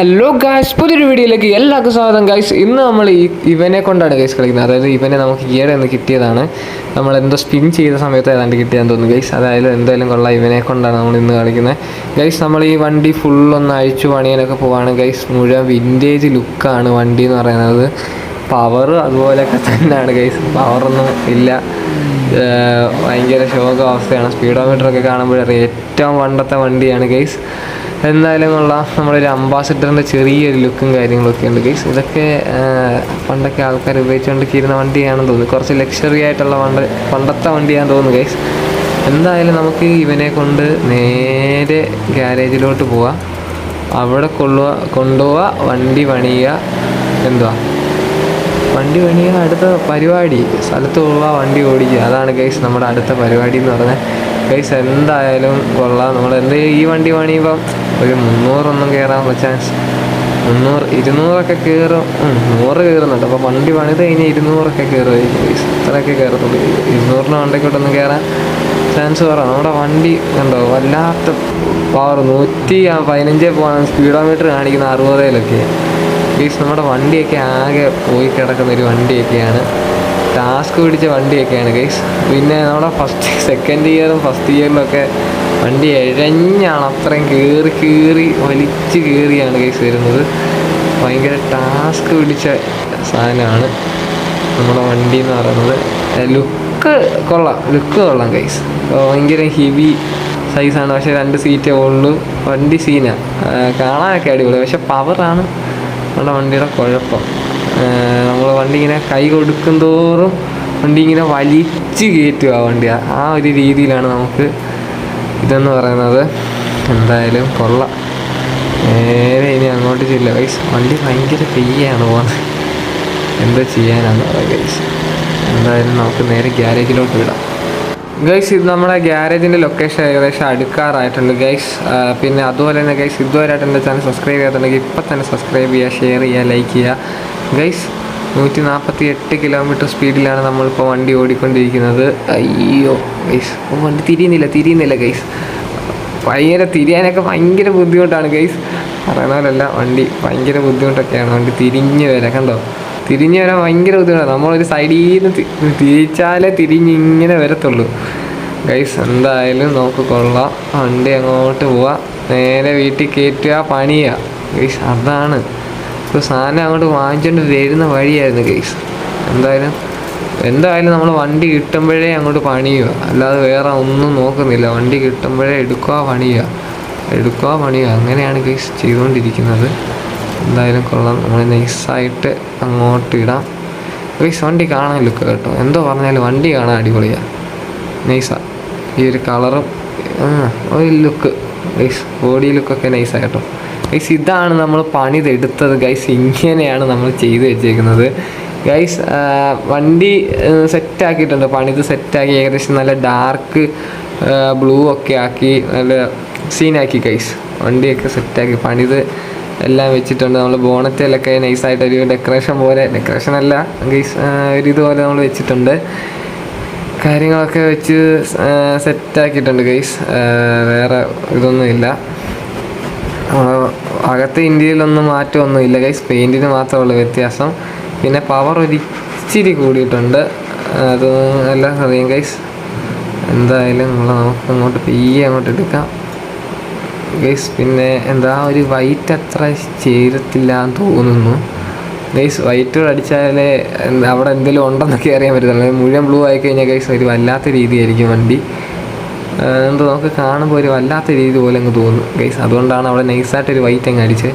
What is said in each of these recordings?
Hello guys പുതിയൊരു വീഡിയോയിലേക്ക് എല്ലാവർക്കും സ്വാഗതം. ഗായ്സ് ഇന്ന് നമ്മൾ ഈ ഇവനെ കൊണ്ടാണ് ഗൈസ് കളിക്കുന്നത്. അതായത് ഇവനെ നമുക്ക് ഈയിടെ ഒന്ന് കിട്ടിയതാണ്. നമ്മൾ എന്തോ സ്പിൻ ചെയ്ത സമയത്ത് ഏതാണ്ട് കിട്ടിയാന്ന് തോന്നുന്നു ഗൈസ് അതായത് എന്തായാലും കൊള്ളാം ഇവനെ കൊണ്ടാണ് നമ്മൾ ഇന്ന് കളിക്കുന്നത്. ഗൈസ് നമ്മൾ ഈ വണ്ടി ഫുള്ളൊന്ന് അഴിച്ചു പണിയാനൊക്കെ പോവാണ് ഗൈസ് മുഴുവൻ വിന്റേജ് ലുക്കാണ് വണ്ടി എന്ന് പറയുന്നത്. പവർ അതുപോലെയൊക്കെ തന്നെയാണ് ഗൈസ് പവറൊന്നും ഇല്ല. ഭയങ്കര ശോക അവസ്ഥയാണ് സ്പീഡോമീറ്ററൊക്കെ കാണുമ്പോഴറിയാം ഏറ്റവും പണ്ടത്തെ വണ്ടിയാണ് ഗൈസ് എന്തായാലും ഉള്ള നമ്മുടെ ഒരു അംബാസിഡറിന്റെ ചെറിയൊരു ലുക്കും കാര്യങ്ങളൊക്കെ ഉണ്ട് ഗൈസ് ഇതൊക്കെ പണ്ടൊക്കെ ആൾക്കാർ ഉപയോഗിച്ചുകൊണ്ടിരിക്കുന്ന വണ്ടിയാണെന്ന് തോന്നുന്നു. കുറച്ച് ലക്ഷറി ആയിട്ടുള്ള വണ്ട പണ്ടത്തെ വണ്ടിയാണെന്ന് തോന്നുന്നു ഗൈസ് എന്തായാലും നമുക്ക് ഇവനെ കൊണ്ട് നേരെ ഗ്യാരേജിലോട്ട് പോവാം. അവിടെ കൊള്ളുക കൊണ്ടുപോവുക വണ്ടി പണിയുക. എന്തുവാ? വണ്ടി പണിയുക അടുത്ത പരിപാടി സ്ഥലത്ത് പോവുക വണ്ടി ഓടിക്കുക. അതാണ് ഗൈസ് നമ്മുടെ അടുത്ത പരിപാടി എന്ന് പറഞ്ഞാൽ ഗൈസ് എന്തായാലും കൊള്ളാം. നമ്മൾ എന്ത് ഈ വണ്ടി പണിയുമ്പം ഒരു മുന്നൂറൊന്നും കയറാനുള്ള ചാൻസ് മുന്നൂറ് ഇരുന്നൂറൊക്കെ കയറും നൂറ് കയറുന്നുണ്ട് അപ്പോൾ വണ്ടി പണിത് കഴിഞ്ഞാൽ ഇരുന്നൂറൊക്കെ കയറുമായിരിക്കും ഗൈസ് ഇത്രയൊക്കെ കയറത്തുള്ളൂ ഇരുന്നൂറിന് വണ്ടിക്കോട്ടൊന്നും കയറാൻ ചാൻസ് കുറവാണ് നമ്മുടെ വണ്ടി ഉണ്ടോ വല്ലാത്ത പവർ നൂറ്റി പതിനഞ്ച് സ്പീഡോമീറ്റർ കാണിക്കുന്ന അറുപതിലൊക്കെ. ഗൈസ് നമ്മുടെ വണ്ടിയൊക്കെ ആകെ പോയി കിടക്കുന്ന ഒരു വണ്ടിയൊക്കെയാണ്. ടാസ്ക് പിടിച്ച വണ്ടിയൊക്കെയാണ് ഗൈസ് പിന്നെ നമ്മുടെ ഫസ്റ്റ് സെക്കൻഡ് ഇയറും ഫസ്റ്റ് ഇയറിലൊക്കെ വണ്ടി എഴഞ്ഞാണ് അത്രയും കീറി കീറി വലിച്ച് കീറിയാണ് ഗൈസ് വരുന്നത്. ഭയങ്കര ടാസ്ക് പിടിച്ച സാധനമാണ് നമ്മുടെ വണ്ടി എന്ന് പറയുന്നത്. ലുക്ക് കൊള്ളാം ലുക്ക് കൊള്ളാം ഗൈസ് ഭയങ്കര ഹെവി സൈസാണ് പക്ഷേ രണ്ട് സീറ്റേ ഉള്ളൂ. വണ്ടി സീനാണ് കാണാനൊക്കെ അടിപൊളി. പക്ഷെ പവറാണ് നമ്മുടെ വണ്ടിയുടെ കുഴപ്പം. നമ്മൾ വണ്ടി ഇങ്ങനെ കൈ കൊടുക്കും തോറും വണ്ടി ഇങ്ങനെ വലിച്ച് കയറ്റുക വണ്ടി. ആ- ഒരു രീതിയിലാണ് നമുക്ക് ഇതെന്ന് പറയുന്നത്. എന്തായാലും കൊള്ളാം. നേരെ ഇനി അങ്ങോട്ട് ചെല്ലുക. ഗൈസ് വണ്ടി ഭയങ്കര പെയ്യാണ് പോകുന്നത് എന്താ ചെയ്യാനാണ് പറയാം ഗൈസ് എന്തായാലും നമുക്ക് നേരെ ഗ്യാരേജിലോട്ട് വിടാം. ഗൈസ് ഇത് നമ്മുടെ ഗ്യാരേജിന്റെ ലൊക്കേഷൻ ഏകദേശം അടുക്കാറായിട്ടുണ്ട് ഗൈസ് പിന്നെ അതുപോലെ തന്നെ ഗൈസ് ഇതുവരെയായിട്ട് എന്റെ ചാനൽ സബ്സ്ക്രൈബ് ചെയ്യാത്തുണ്ടെങ്കിൽ ഇപ്പം തന്നെ സബ്സ്ക്രൈബ് ചെയ്യുക ഷെയർ ചെയ്യുക ലൈക്ക് ചെയ്യുക. ഗൈസ് നൂറ്റി നാൽപ്പത്തി എട്ട് കിലോമീറ്റർ സ്പീഡിലാണ് നമ്മളിപ്പോൾ വണ്ടി ഓടിക്കൊണ്ടിരിക്കുന്നത്. അയ്യോ ഗൈസ് വണ്ടി തിരിയുന്നില്ല തിരിയുന്നില്ല ഗൈസ് ഭയങ്കര തിരിയാനൊക്കെ ഭയങ്കര ബുദ്ധിമുട്ടാണ് ഗൈസ് പറയുന്ന പോലല്ല വണ്ടി ഭയങ്കര ബുദ്ധിമുട്ടൊക്കെയാണ്. വണ്ടി തിരിഞ്ഞു വരാൻ കണ്ടോ? തിരിഞ്ഞു വരാൻ ഭയങ്കര ബുദ്ധിമുട്ടാണ് നമ്മളൊരു സൈഡിൽ നിന്ന് തിരിച്ചാലേ തിരിഞ്ഞിങ്ങനെ വരത്തുള്ളൂ. ഗൈസ് എന്തായാലും നമുക്ക് കൊള്ളാം. വണ്ടി അങ്ങോട്ട് പോവാം. നേരെ വീട്ടിൽ കയറ്റുക പണിയുക. ഗൈസ് അതാണ്. ഇപ്പോൾ സാധനം അങ്ങോട്ട് വാങ്ങിച്ചുകൊണ്ട് വരുന്ന വഴിയായിരുന്നു കേസ് എന്തായാലും എന്തായാലും നമ്മൾ വണ്ടി കിട്ടുമ്പോഴേ അങ്ങോട്ട് പണിയുക. അല്ലാതെ വേറെ ഒന്നും നോക്കുന്നില്ല. വണ്ടി കിട്ടുമ്പോഴേ എടുക്കുക പണിയുക. എടുക്കുക പണിയുക. അങ്ങനെയാണ് കേസ് ചെയ്തുകൊണ്ടിരിക്കുന്നത്. എന്തായാലും കൊള്ളാം. നമ്മൾ നൈസായിട്ട് അങ്ങോട്ട് ഇടാം. ഗൈസ് വണ്ടി കാണാൻ ലുക്ക് കേട്ടോ. എന്തോ പറഞ്ഞാലും വണ്ടി കാണാൻ അടിപൊളിയാണ് നൈസാ ഈ ഒരു കളറും ഒരു ലുക്ക് ബോഡി ലുക്കൊക്കെ നൈസാണ് കേട്ടോ. ഗൈസ് ഇതാണ് നമ്മൾ പണിതെടുത്തത്. ഗൈസ് ഇങ്ങനെയാണ് നമ്മൾ ചെയ്തു വെച്ചേക്കുന്നത്. ഗൈസ് വണ്ടി സെറ്റാക്കിയിട്ടുണ്ട്. പണിത് സെറ്റാക്കി ഏകദേശം നല്ല ഡാർക്ക് ബ്ലൂ ഒക്കെ ആക്കി നല്ല സീനാക്കി ഗൈസ് വണ്ടിയൊക്കെ സെറ്റാക്കി പണിത് എല്ലാം വെച്ചിട്ടുണ്ട്. നമ്മൾ ബോണറ്റിലൊക്കെ നൈസായിട്ട് ഒരു ഡെക്കറേഷൻ പോലെ ഡെക്കറേഷൻ അല്ല ഗൈസ് ഒരു ഇതുപോലെ നമ്മൾ വെച്ചിട്ടുണ്ട്. കാര്യങ്ങളൊക്കെ വെച്ച് സെറ്റാക്കിയിട്ടുണ്ട് ഗൈസ് വേറെ ഇതൊന്നുമില്ല. അകത്തെ ഇന്ത്യയിലൊന്നും മാറ്റമൊന്നും ഇല്ല ഗൈസ് പെയിന്റിന് മാത്രമുള്ള വ്യത്യാസം. പിന്നെ പവർ ഒരിച്ചിരി കൂടിയിട്ടുണ്ട്. അത് എല്ലാം അറിയാം ഗൈസ് എന്തായാലും നമ്മൾ നമുക്ക് അങ്ങോട്ട് പെയ്യെ അങ്ങോട്ട് എടുക്കാം. ഗൈസ് പിന്നെ എന്താ ഒരു വൈറ്റ് അത്ര ചേരത്തില്ല എന്ന് തോന്നുന്നു ഗൈസ് വൈറ്റ് അടിച്ചാലേ അവിടെ എന്തെങ്കിലും ഉണ്ടെന്നൊക്കെ അറിയാൻ പറ്റുന്നുള്ളൂ മുഴുവൻ ബ്ലൂ ആയിക്കഴിഞ്ഞാൽ ഗൈസ് ഒരു വല്ലാത്ത രീതിയായിരിക്കും വണ്ടി. എന്തോ നമുക്ക് കാണുമ്പോൾ ഒരു വല്ലാത്ത രീതി പോലെ അങ്ങ് തോന്നുന്നു ഗൈസ് അതുകൊണ്ടാണ് അവിടെ നൈസായിട്ട് ഒരു വൈറ്റ് അങ്ങ് അടിച്ച്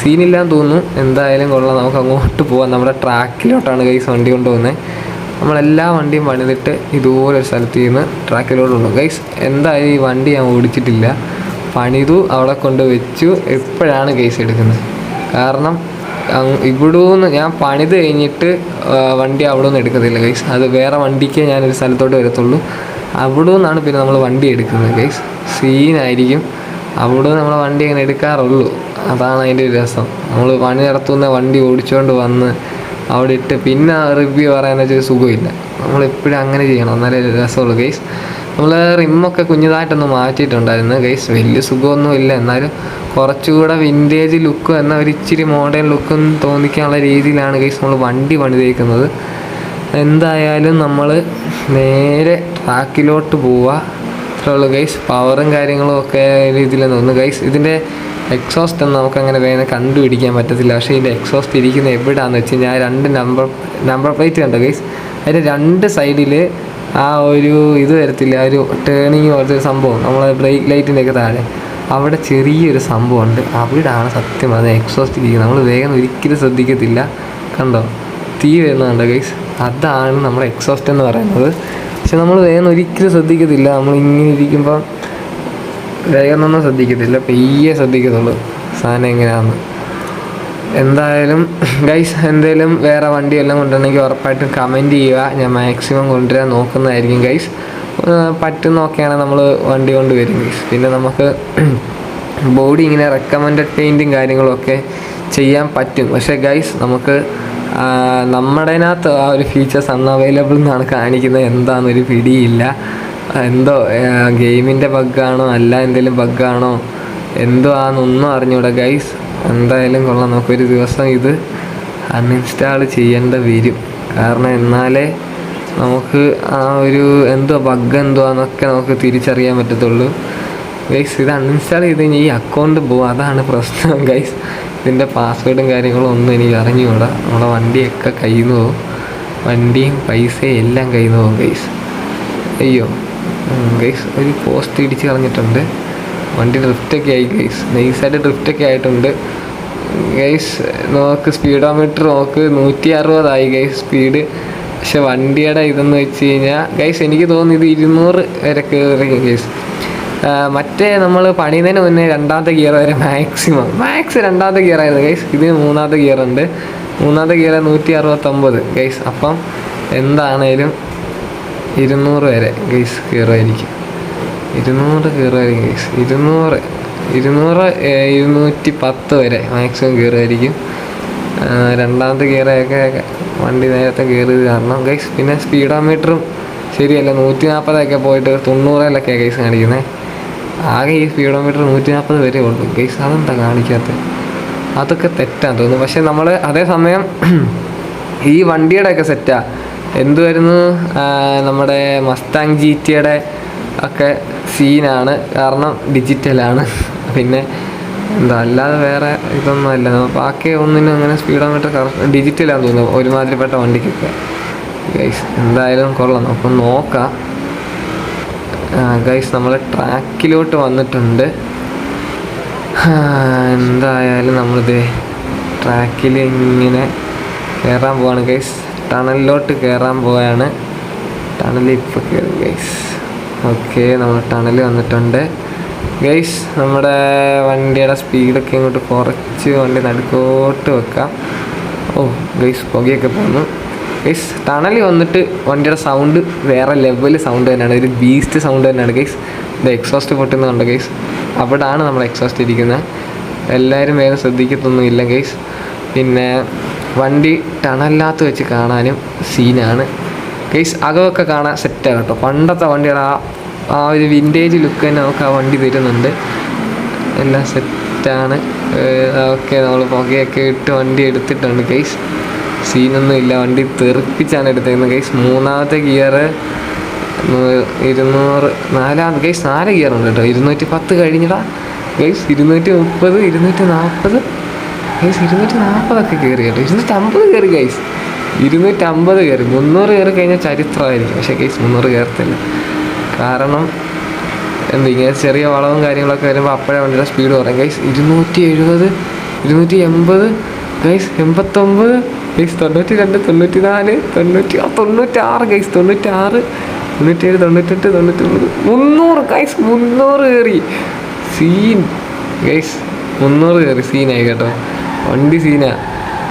സീനില്ലാന്ന് തോന്നുന്നു. എന്തായാലും കൊള്ളാം. നമുക്ക് അങ്ങോട്ട് പോകാം നമ്മുടെ ട്രാക്കിലോട്ടാണ് ഗൈസ് വണ്ടി കൊണ്ടുപോകുന്നത്. നമ്മളെല്ലാ വണ്ടിയും പണിതിട്ട് ഇതുപോലെ ഒരു സ്ഥലത്ത് നിന്ന് ട്രാക്കിലോട്ട് കൊണ്ടു ഗൈസ് എന്തായാലും ഈ വണ്ടി ഞാൻ ഓടിച്ചിട്ടില്ല. പണിതു അവിടെ കൊണ്ട് വെച്ചു. എപ്പോഴാണ് കേസ് എടുക്കുന്നത്. കാരണം ഇവിടെ ഇവിടുന്ന് ഞാൻ പണിത് കഴിഞ്ഞിട്ട് വണ്ടി അവിടെ നിന്ന് എടുക്കത്തില്ല ഗൈസ് അത് വേറെ വണ്ടിക്ക് ഞാനൊരു സ്ഥലത്തോട്ട് വരത്തുള്ളൂ. അവിടെ നിന്നാണ് പിന്നെ നമ്മൾ വണ്ടി എടുക്കുന്നത് ഗൈസ് സീനായിരിക്കും അവിടെ നമ്മൾ വണ്ടി അങ്ങനെ എടുക്കാറുള്ളൂ. അതാണ് അതിന്റെ ഒരു രസം. നമ്മൾ പണി നടത്തുന്ന വണ്ടി ഓടിച്ചുകൊണ്ട് വന്ന് അവിടെ ഇട്ട് പിന്നെ റിവ്യൂ പറയാൻ വെച്ചൊരു സുഖമില്ല. നമ്മളെപ്പോഴും അങ്ങനെ ചെയ്യണം. എന്നാലേ രസമുള്ളൂ ഗൈസ് നമ്മൾ റിമ്മൊക്കെ കുഞ്ഞതായിട്ടൊന്ന് മാറ്റിയിട്ടുണ്ടായിരുന്നു ഗൈസ് വലിയ സുഖമൊന്നും ഇല്ല. എന്നാലും കുറച്ചുകൂടെ വിന്റേജ് ലുക്കും എന്നാൽ ഒരു ഇച്ചിരി മോഡേൺ ലുക്കും തോന്നിക്കാനുള്ള രീതിയിലാണ് ഗൈസ് നമ്മൾ വണ്ടി പണിതേക്കുന്നത്. എന്തായാലും നമ്മൾ നേരെ ട്രാക്കിലോട്ട് പോവുക അത്രേ ഗൈസ് പവറും കാര്യങ്ങളും ഒക്കെ രീതിയിൽ തോന്നുന്നു ഗൈസ് ഇതിന്റെ എക്സോസ്റ്റ് ഒന്നും നമുക്ക് അങ്ങനെ വേഗം കണ്ടുപിടിക്കാൻ പറ്റത്തില്ല. പക്ഷേ ഇതിന്റെ എക്സോസ്റ്റ് ഇരിക്കുന്ന എവിടെയാണെന്ന് വെച്ച് കഴിഞ്ഞാൽ രണ്ട് നമ്പർ നമ്പർ പ്ലേറ്റ് കണ്ടോ ഗൈസ് അതിന്റെ രണ്ട് സൈഡിൽ ആ ഒരു ഇത് വരത്തില്ല. ഒരു ടേണിങ് പോലത്തെ ഒരു സംഭവം. നമ്മളെ ബ്രേക്ക് ലൈറ്റിന്റെ ഒക്കെ താഴെ. അവിടെ ചെറിയൊരു സംഭവമുണ്ട്. അവിടാണ് സത്യം പറഞ്ഞാൽ എക്സോസ്റ്റ് ഇരിക്കുന്നത്. നമ്മൾ വേഗം ഒരിക്കലും ശ്രദ്ധിക്കത്തില്ല. കണ്ടോ? തീ വരുന്നുണ്ടോ ഗൈസ് അതാണ് നമ്മുടെ എക്സോസ്റ്റ് എന്ന് പറയുന്നത്. പക്ഷെ നമ്മൾ വേഗം ഒരിക്കലും ശ്രദ്ധിക്കത്തില്ല. നമ്മൾ ഇങ്ങനെ ഇരിക്കുമ്പോൾ വേഗം ഒന്നും ശ്രദ്ധിക്കത്തില്ല. പെയ്യെ ശ്രദ്ധിക്കത്തുള്ളൂ സാധനം എങ്ങനെയാണെന്ന് എന്തായാലും ഗൈസ് എന്തേലും വേറെ വണ്ടി എല്ലാം കൊണ്ടുവരണമെങ്കിൽ ഉറപ്പായിട്ടും കമന്റ് ചെയ്യുക. ഞാൻ മാക്സിമം കൊണ്ടുവരാൻ നോക്കുന്നതായിരിക്കും ഗൈസ് നോക്കിയാണ് നമ്മൾ വണ്ടി കൊണ്ട് വരും ഗൈസ് പിന്നെ നമുക്ക് ബോഡി ഇങ്ങനെ റെക്കമെൻഡഡ് പെയിന്റും കാര്യങ്ങളൊക്കെ ചെയ്യാൻ പറ്റും. പക്ഷേ ഗൈസ് നമുക്ക് നമ്മുടേനകത്ത് ആ ഒരു ഫീച്ചേഴ്സ് അന്ന് അൺഅവൈലബിൾ എന്നാണ് കാണിക്കുന്നത്. എന്താണെന്നൊരു പിടിയില്ല. എന്തോ ഗെയിമിന്റെ ബഗ്ഗാണോ അല്ല എന്തെങ്കിലും ബഗ്ഗാണോ എന്തോ ആണെന്നൊന്നും അറിഞ്ഞൂടാ ഗൈസ് എന്തായാലും കൊള്ളാം. നമുക്കൊരു ദിവസം ഇത് അൺഇൻസ്റ്റാൾ ചെയ്യേണ്ട വരും. കാരണം എന്നാലേ നമുക്ക് ആ ഒരു എന്തോ ബഗ് എന്തോ എന്നൊക്കെ നമുക്ക് തിരിച്ചറിയാൻ പറ്റത്തുള്ളൂ. ഗൈസ് ഇത് അൺഇൻസ്റ്റാൾ ചെയ്ത് കഴിഞ്ഞാൽ ഈ അക്കൗണ്ട് പോകും അതാണ് പ്രശ്നം ഗൈസ് ഇതിന്റെ പാസ്വേഡും കാര്യങ്ങളും ഒന്നും എനിക്ക് അറിഞ്ഞുകൂടാ. നമ്മുടെ വണ്ടിയൊക്കെ കയ്യിൽ നിന്ന് പോകും വണ്ടിയും പൈസയും എല്ലാം കയ്യിൽ നിന്ന് പോകും ഗൈസ് അയ്യോ ഗൈസ് ഒരു പോസ്റ്റ് ഇടിച്ച് കളഞ്ഞിട്ടുണ്ട്. വണ്ടി ഡ്രിഫ്റ്റൊക്കെ ആയി ഗൈസ് നൈസായിട്ട് ഡ്രിഫ്റ്റൊക്കെ ആയിട്ടുണ്ട്. ഗൈസ് നോക്ക് സ്പീഡോമീറ്റർ നോക്ക് നൂറ്റി അറുപതായി ഗൈസ് സ്പീഡ് പക്ഷെ വണ്ടിയുടെ ഇതെന്ന് വെച്ച് കഴിഞ്ഞാൽ ഗൈസ് എനിക്ക് തോന്നുന്നു ഇത് ഇരുന്നൂറ് വരെ കയറി ഗൈസ് മറ്റേ നമ്മൾ പണിയുന്നതിന് മുന്നേ രണ്ടാമത്തെ ഗിയർ വരെ മാക്സിമം മാക്സ് രണ്ടാമത്തെ ഗിയർ ആയിരുന്നു ഗൈസ് ഇതിന് മൂന്നാമത്തെ ഗിയർ ഉണ്ട്. മൂന്നാമത്തെ ഗിയർ നൂറ്റി അറുപത്തൊമ്പത് ഗൈസ് അപ്പം എന്താണേലും ഇരുന്നൂറ് വരെ ഗൈസ് കയറുമായിരിക്കും ഇരുന്നൂറ് കയറുമായിരിക്കും ഗൈസ് ഇരുന്നൂറ് ഇരുന്നൂറ് ഇരുന്നൂറ്റി പത്ത് വരെ മാക്സിമം കയറുമായിരിക്കും രണ്ടാമത്തെ ഗിയറൊക്കെ വണ്ടി നേരത്തെ കയറിയത് കാരണം ഗൈസ് പിന്നെ സ്പീഡോമീറ്ററും ശരിയല്ല നൂറ്റി നാൽപ്പതൊക്കെ പോയിട്ട് തൊണ്ണൂറിലൊക്കെ ഗൈസ് കാണിക്കുന്നത് ആകെ ഈ സ്പീഡോമീറ്റർ നൂറ്റി നാൽപ്പത് വരെ ഉള്ളൂ. ഗൈസ് അതെന്താ കാണിക്കാത്തത് അതൊക്കെ തെറ്റാന്ന് തോന്നുന്നു. പക്ഷെ നമ്മൾ അതേസമയം ഈ വണ്ടിയുടെയൊക്കെ സെറ്റാ എന്തുവായിരുന്നു? ആ, നമ്മുടെ മസ്താങ് ജി ടിയുടെ ഒക്കെ സീനാണ് കാരണം ഡിജിറ്റലാണ് പിന്നെ എന്താ അല്ലാതെ വേറെ ഇതൊന്നും അല്ല ബാക്കി ഒന്നിനും അങ്ങനെ സ്പീഡോമീറ്റർ കറക്റ്റ് ഡിജിറ്റലാന്ന് തോന്നുന്നു. ഒരുമാതിരിപ്പെട്ട വണ്ടിക്കൊക്കെ. ഗൈസ് എന്തായാലും കൊള്ളാം. അപ്പം നോക്കാം. ഗൈസ് നമ്മൾ ട്രാക്കിലോട്ട് വന്നിട്ടുണ്ട്. എന്തായാലും നമ്മളിത് ട്രാക്കിൽ ഇങ്ങനെ കയറാൻ പോവാണ് ഗൈസ് ടണലിലോട്ട് കയറാൻ പോവാണ്. ടണലിൽ ഇപ്പോൾ കയറി ഗൈസ് ഓക്കെ നമ്മൾ ടണൽ വന്നിട്ടുണ്ട്. ഗൈസ് നമ്മുടെ വണ്ടിയുടെ സ്പീഡൊക്കെ ഇങ്ങോട്ട് കുറച്ച് വണ്ടി നടുക്കോട്ട് വെക്കാം. ഓ ഗൈസ് പുകയൊക്കെ പോന്നു. ഗൈസ് ടണലിൽ വന്നിട്ട് വണ്ടിയുടെ സൗണ്ട് വേറെ ലെവൽ സൗണ്ട് തന്നെയാണ്. ഒരു ബീസ്റ്റ് സൗണ്ട് തന്നെയാണ് ഗൈസ് ഇത് എക്സോസ്റ്റ് പൊട്ടുന്നുണ്ട് ഗൈസ് അവിടാണ് നമ്മൾ എക്സോസ്റ്റ് ഇരിക്കുന്നത് എല്ലാവരും വേഗം ശ്രദ്ധിക്കത്തൊന്നുമില്ല ഗൈസ് പിന്നെ വണ്ടി ടണലിനകത്ത് വെച്ച് കാണാനും സീനാണ് ഗൈസ് അകമൊക്കെ കാണാൻ സെറ്റാണ് കേട്ടോ. പണ്ടത്തെ വണ്ടിയുടെ ആ ആ ഒരു വിന്റേജ് ലുക്ക് തന്നെ നമുക്ക് ആ വണ്ടി തരുന്നുണ്ട്. എല്ലാം സെറ്റാണ് ഓക്കെ നമ്മൾ പുകയൊക്കെ ഇട്ട് വണ്ടി എടുത്തിട്ടുണ്ട് ഗൈസ് സീനൊന്നും ഇല്ല. വണ്ടി തെറിപ്പിച്ചാണ് എടുത്തേക്കുന്നത്. കേസ് മൂന്നാമത്തെ ഗിയർ ഇരുന്നൂറ് നാലാമത് കേസ് നാല് ഗിയർ ഉണ്ട് കേട്ടോ. ഇരുന്നൂറ്റി പത്ത് കഴിഞ്ഞിടാ. കേസ് ഇരുന്നൂറ്റി മുപ്പത് ഇരുന്നൂറ്റി നാൽപ്പത് കേസ് ഇരുന്നൂറ്റി നാൽപ്പതൊക്കെ കയറി കേട്ടോ. ഇരുന്നൂറ്റി അമ്പത് കയറി കേസ് ഇരുന്നൂറ്റി അമ്പത് കയറി മുന്നൂറ് കയറി കഴിഞ്ഞാൽ ചരിത്രമായിരിക്കും. പക്ഷേ കേസ് മുന്നൂറ് കയറത്തില്ല കാരണം എന്ത് ഇങ്ങനെ ചെറിയ വളവും കാര്യങ്ങളൊക്കെ വരുമ്പോൾ അപ്പോഴേ വണ്ടിയുടെ സ്പീഡ് കുറയും. ഗൈസ് ഇരുന്നൂറ്റി എഴുപത് ഇരുന്നൂറ്റി എൺപത് ഗൈസ് എൺപത്തൊമ്പത് ഗൈസ് തൊണ്ണൂറ്റി രണ്ട് തൊണ്ണൂറ്റി നാല് തൊണ്ണൂറ്റി തൊണ്ണൂറ്റി ആറ് ഗൈസ് തൊണ്ണൂറ്റി ആറ് തൊണ്ണൂറ്റേഴ് തൊണ്ണൂറ്റെട്ട് തൊണ്ണൂറ്റി ഒമ്പത് മുന്നൂറ് ഗൈസ് മുന്നൂറ് കയറി സീൻ ഗൈസ് മുന്നൂറ് കയറി സീനായി കേട്ടോ. വണ്ടി സീനാ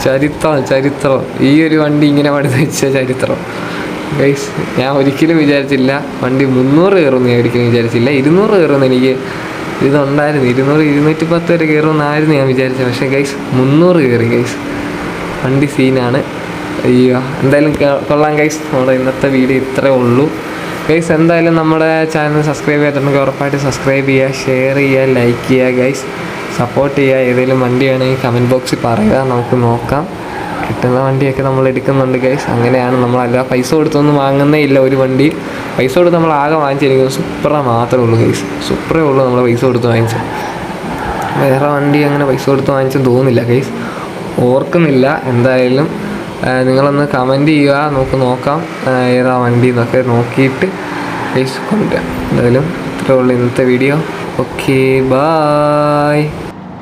ചരിത്രം ചരിത്രം. ഈ ഒരു വണ്ടി ഇങ്ങനെ പണിത് വെച്ച ചരിത്രം. ഗൈസ് ഞാൻ ഒരിക്കലും വിചാരിച്ചില്ല വണ്ടി മുന്നൂറ് കയറുമെന്ന് ഞാൻ ഒരിക്കലും വിചാരിച്ചില്ല. ഇരുന്നൂറ് കയറുമെന്ന് എനിക്ക് ഇതുണ്ടായിരുന്നു. ഇരുന്നൂറ് ഇരുന്നൂറ്റി പത്ത് വരെ കയറുമെന്നായിരുന്നു ഞാൻ വിചാരിച്ചത്. പക്ഷേ ഗൈസ് മുന്നൂറ് കയറി ഗൈസ് വണ്ടി സീനാണ് അയ്യോ എന്തായാലും കൊള്ളാം ഗൈസ് നമ്മുടെ ഇന്നത്തെ വീഡിയോ ഇത്രേ ഉള്ളൂ. ഗൈസ് എന്തായാലും നമ്മുടെ ചാനൽ സബ്സ്ക്രൈബ് ചെയ്തിട്ടുണ്ടെങ്കിൽ ഉറപ്പായിട്ട് സബ്സ്ക്രൈബ് ചെയ്യുക ഷെയർ ചെയ്യുക ലൈക്ക് ചെയ്യുക ഗൈസ് സപ്പോർട്ട് ചെയ്യുക. ഏതെങ്കിലും വണ്ടി വേണമെങ്കിൽ കമന്റ് ബോക്സിൽ പറയുക. നമുക്ക് നോക്കാം. കിട്ടുന്ന വണ്ടിയൊക്കെ നമ്മൾ എടുക്കുന്നുണ്ട് ഗൈസ് അങ്ങനെയാണ് നമ്മളല്ല പൈസ കൊടുത്തൊന്നും വാങ്ങുന്നേ ഇല്ല ഒരു വണ്ടി. പൈസ കൊടുത്ത് നമ്മൾ ആകെ വാങ്ങിച്ചിരിക്കുന്നത് സൂപ്പറ മാത്രമേ ഉള്ളൂ ഗൈസ് സൂപ്പറേ ഉള്ളൂ നമ്മൾ പൈസ കൊടുത്ത് വാങ്ങിച്ചത്. വേറെ വണ്ടി അങ്ങനെ പൈസ കൊടുത്ത് വാങ്ങിച്ചെന്ന് തോന്നുന്നില്ല ഗൈസ് ഓർക്കുന്നില്ല. എന്തായാലും നിങ്ങളൊന്ന് കമന്റ് ചെയ്യുക. നമുക്ക് നോക്കാം ഏതാ വണ്ടി എന്നൊക്കെ നോക്കിയിട്ട് കൊണ്ടുവരാം. എന്തായാലും ഇത്രേ ഉള്ളൂ ഇന്നത്തെ വീഡിയോ ഓക്കെ ബായ്